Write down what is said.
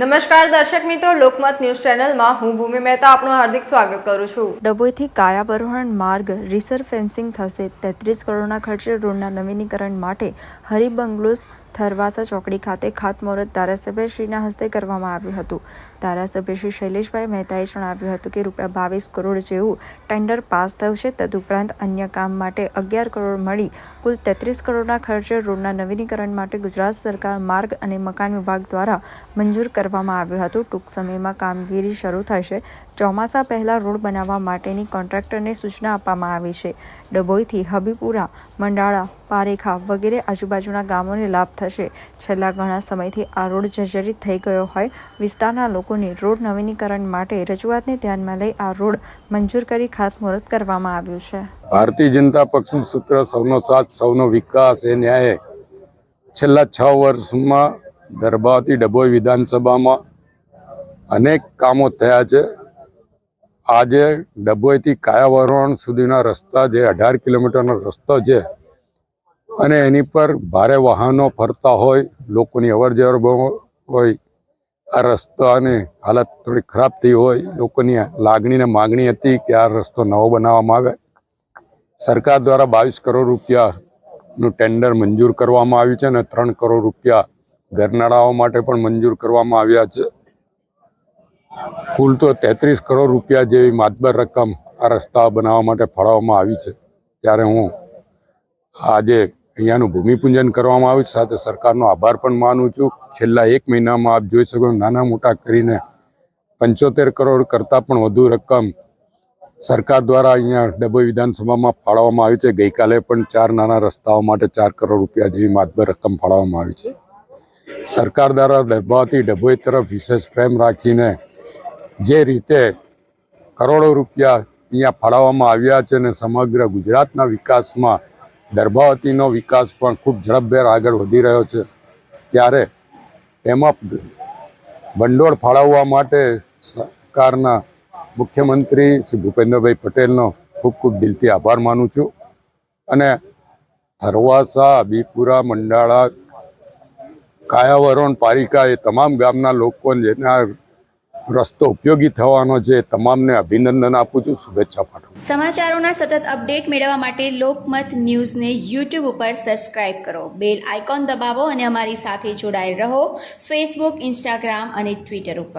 નમસ્કાર દર્શક મિત્રો, લોકમત ન્યૂઝ ચેનલમાં હું ભૂમિ મહેતા આપનું હાર્દિક સ્વાગત કરું છું. ડભોઈથી કાયાબરોહણ માર્ગ રિસર ફેન્સિંગ થશે. તેત્રીસ કરોડના ખર્ચે રોડના નવીનીકરણ માટે હરિબંગલોસ થરવાસા ચોકડી ખાતે ખાતમુહૂર્ત ધારાસભ્યશ્રીના હસ્તે કરવામાં આવ્યું હતું. ધારાસભ્ય શ્રી શૈલેષભાઈ મહેતાએ જણાવ્યું હતું કે રૂપિયા બાવીસ કરોડ જેવું ટેન્ડર પાસ થયું છે તદુપરાંત અન્ય કામ માટે અગિયાર કરોડ મળી. કુલ તેત્રીસ કરોડના ખર્ચે રોડના નવીનીકરણ માટે ગુજરાત સરકાર માર્ગ અને મકાન વિભાગ દ્વારા મંજૂર કરવામાં આવ્યું હતું. ટૂંક સમયમાં કામગીરી શરૂ થશે. ચોમાસા પહેલા રોડ બનાવવા માટેની કોન્ટ્રાક્ટરને સૂચના આપવામાં આવી છે. ડભોઈથી હબીપુરા, મંડાળા, પારેખા વગેરે આજુબાજુના ગામોને લાભ થશે. છેલ્લા ઘણા સમયથી આ રોડ જર્જરિત થઈ ગયો હોય. વિસ્તારના લોકોની રોડ નવીનીકરણ માટે રજૂઆતને ધ્યાનમાં લઈ આ રોડ મંજૂર કરી ખાતમુહૂર્ત કરવામાં આવ્યું છે. ભારતીય જનતા પક્ષનું સૂત્ર, સૌનો સાથ, સૌનો વિકાસ એ ન્યાય. છેલ્લા છ વર્ષમાં ગર્ભાવતી ડભોઈ વિધાનસભામાં અનેક કામો થયા છે. આજે ડભોઈથી કાયાવરણ સુધીના રસ્તા જે અઢાર કિલોમીટરનો રસ્તો છે અને એની પર ભારે વાહનો ફરતા હોય, લોકોની અવર જવર બહુ હોય, આ રસ્તાની હાલત થોડી ખરાબ થઈ હોય, લોકોની લાગણી ને માગણી હતી કે આ રસ્તો નવો બનાવવામાં આવે. સરકાર દ્વારા બાવીસ કરોડ રૂપિયાનું ટેન્ડર મંજૂર કરવામાં આવ્યું છે અને ત્રણ કરોડ રૂપિયા ઘરનાળાઓ માટે પણ મંજૂર કરવામાં આવ્યા છે. કુલ તો તેત્રીસ કરોડ રૂપિયા જેવી માતબર રકમ આ રસ્તા બનાવવા માટે ફાળવવામાં આવી છે. ત્યારે હું આજે અહીંયાનું ભૂમિપૂજન કરવામાં આવ્યું સાથે સરકારનો આભાર પણ માનું છું. છેલ્લા એક મહિનામાં આપ જોઈ શકો નાના મોટા કરીને પંચોતેર કરોડ કરતાં પણ વધુ રકમ સરકાર દ્વારા અહીંયા ડભોઈ વિધાનસભામાં ફાળવવામાં આવી છે. ગઈકાલે પણ ચાર નાના રસ્તાઓ માટે ચાર કરોડ રૂપિયા જેવી માતબર રકમ ફાળવવામાં આવી છે. સરકાર દ્વારા ડબ્બાથી ડભોઈ તરફ વિશેષ પ્રેમ રાખીને જે રીતે કરોડો રૂપિયા અહીંયા ફાળવવામાં આવ્યા છે અને સમગ્ર ગુજરાતના વિકાસમાં દર્ભાવતીનો વિકાસ પણ ખૂબ ઝડપભેર આગળ વધી રહ્યો છે, ત્યારે એમાં ભંડોળ ફાળવવા માટે સરકારના મુખ્યમંત્રી શ્રી ભૂપેન્દ્રભાઈ પટેલનો ખૂબ ખૂબ દિલથી આભાર માનું છું. અને હરવાસા, બીપુરા, મંડાળા કાયાવરણ પાલિકા એ તમામ ગામના લોકોને જેના રસ્તો ઉપયોગી થવાનો છે. તમામને અભિનંદન આપું છું. શુભેચ્છા પાઠવું સમાચારોના સતત અપડેટ મેળવવા માટે લોકમત ન્યૂઝને યુટ્યુબ ઉપર સબસ્ક્રાઇબ કરો. બેલ આઇકોન દબાવો અને અમારી સાથે જોડાયેલ રહો. ફેસબુક ઇન્સ્ટાગ્રામ અને ટ્વિટર ઉપર.